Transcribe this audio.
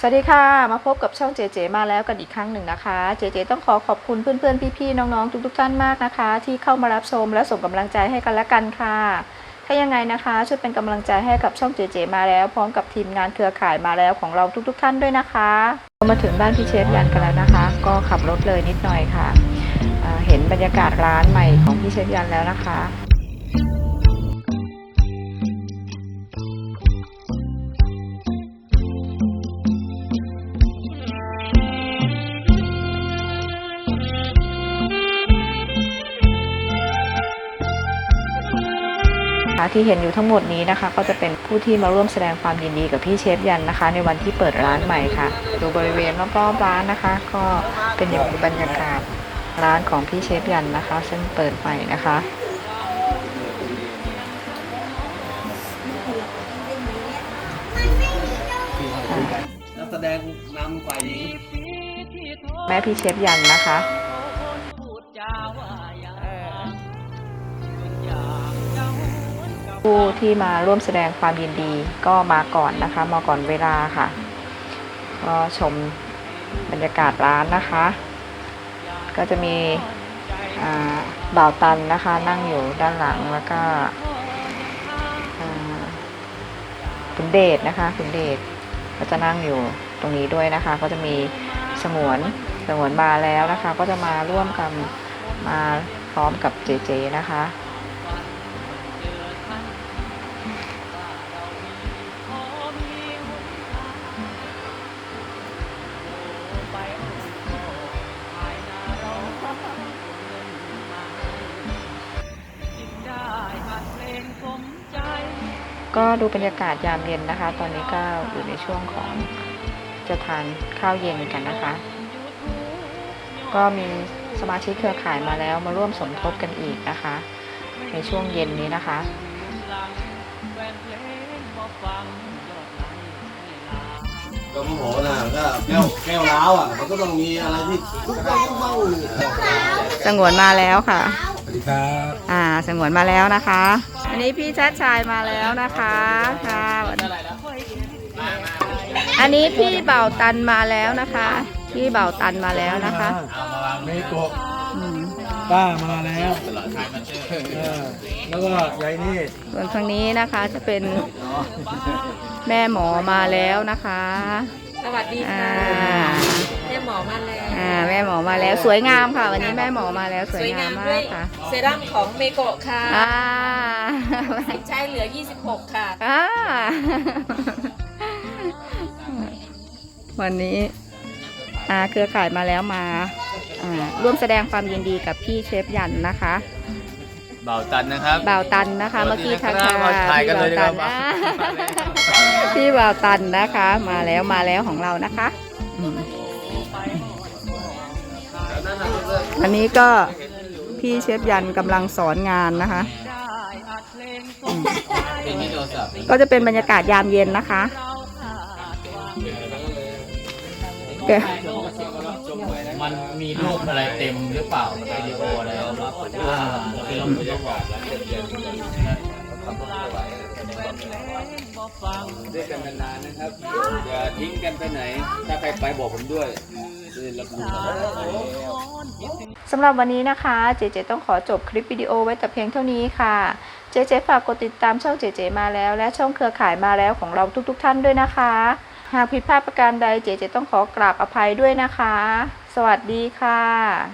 สวัสดีค่ะ มาพบกับช่องเจเจมาแล้วกันอีกครั้งหนึ่งนะคะ เจเจต้องขอขอบคุณเพื่อนๆ พี่ๆ น้องๆ ทุกๆ ท่านมากนะคะ ที่เข้ามารับชมและส่งกำลังใจให้กันและกันค่ะ ถ้ายังไงนะคะ ช่วยเป็นกำลังใจให้กับช่องเจเจมาแล้ว พร้อมกับทีมงานเครือข่ายมาแล้วของเราทุก ๆ ท่านด้วยนะคะมาถึงบ้านพี่เชฟยันกันแล้วนะคะ ก็ขับรถเลยนิดหน่อยค่ะ เห็นบรรยากาศร้านใหม่ของพี่เชฟยันแล้วนะคะ ที่เห็นอยู่ทั้งหมดนี้นะคะ ก็จะเป็นผู้ที่มาร่วมแสดงความยินดีกับพี่เชฟยันนะคะ ในวันที่เปิดร้านใหม่ค่ะ ดูบริเวณรอบๆร้านนะคะ ก็เป็นอย่างบรรยากาศร้านของพี่เชฟยันนะคะ ซึ่งเปิดใหม่นะคะนักแสดงนำฝ่ายหญิงแม่พี่เชฟยันนะคะ ผู้ที่มาร่วมแสดงความยินดีก็มาก่อนนะคะ มาก่อนเวลาค่ะก็ชมบรรยากาศร้านนะคะ ก็จะมีบ่าวตันนะคะ นั่งอยู่ด้านหลังแล้วก็คุณเดชนะคะคุณเดชก็จะนั่งอยู่ตรงนี้ด้วยนะคะ ก็จะมีสงวนสงวนมาแล้วนะคะ ก็จะมาร่วมกันมาพร้อมกับเจเจนะคะ ก็ดูบรรยากาศยามเย็นนะคะ ตอนนี้ก็อยู่ในช่วงของจะทานข้าวเย็นกันนะคะ ก็มีสมาชิกเครือข่ายมาแล้วมาร่วมสมทบกันอีกนะคะ ในช่วงเย็นนี้นะคะ ก็โมโหนะก็แก้วแก้วร้าวอะ มันก็ต้องมีอะไรที่ทุกบ้างทุกบ้าง สงวนมาแล้วค่ะสวัส ดีครับอ่าสงวนมาแล้วนะคะ อันนี้พี่ชัดชายมาแล้วนะคะค่ะอันนี้พี่เบ่าวตันมาแล้วนะคะ พี่เบ่าวตันมาแล้วนะคะเมโกะอืมป้ามาแล้วเออแล้วก็ยายนี่ส่วนทางนี้นะคะจะเป็นแม่หมอมาแล้วนะคะ สวัสดีอ่าค่ะ ม่หมอมาแล้วสวยงามค่ะ วันนี้แม่หมอมาแล้วสวยงามมาด้วยกค่ะเซรั่มของเมโกะค่ะอ่าใช้เหลือ 26 ค่ะอ่าวันนี้อาเครือข่ายมาแล้วมาอ่าร่วมแสดงความยินดีกับพี่เชฟยันนะคะเบาตันนะครับบ่าวตันนะคะสวัเมื่สอดีกี้ทักนะครับมาถ่ายกันเลยดีกว่าอ่พี่บ่าวตันนะคะ มาแล้วมาแล้วของเรานะคะ อืมอันนี้ก็พี่เชฟยันกำลังสอนงานนะคะอืมก็จะเป็นบรรยากาศยามเย็นนะคะแกมันมีรูปอะไรเต็มหรือเปล่าในวิดีโออะไรอ่าเป็นรูปบรรยากาศด้วยกันนานๆนะครับอย่าทิ้งกันไปไหน ถ้าใครไปบอกผมด้วยจะได้รับรู้ สำหรับวันนี้นะคะเจเจต้องขอจบคลิปวิดีโอไว้แต่เพียงเท่านี้ค่ะ เจเจฝากกดติดตามช่องเจเจมาแล้ว และช่องเครือข่ายมาแล้วของเราทุกๆทท่านด้วยนะคะ หากผิดพลาดประการใดเจเจต้องขอกราบอภัยด้วยนะคะ สวัสดีค่ะ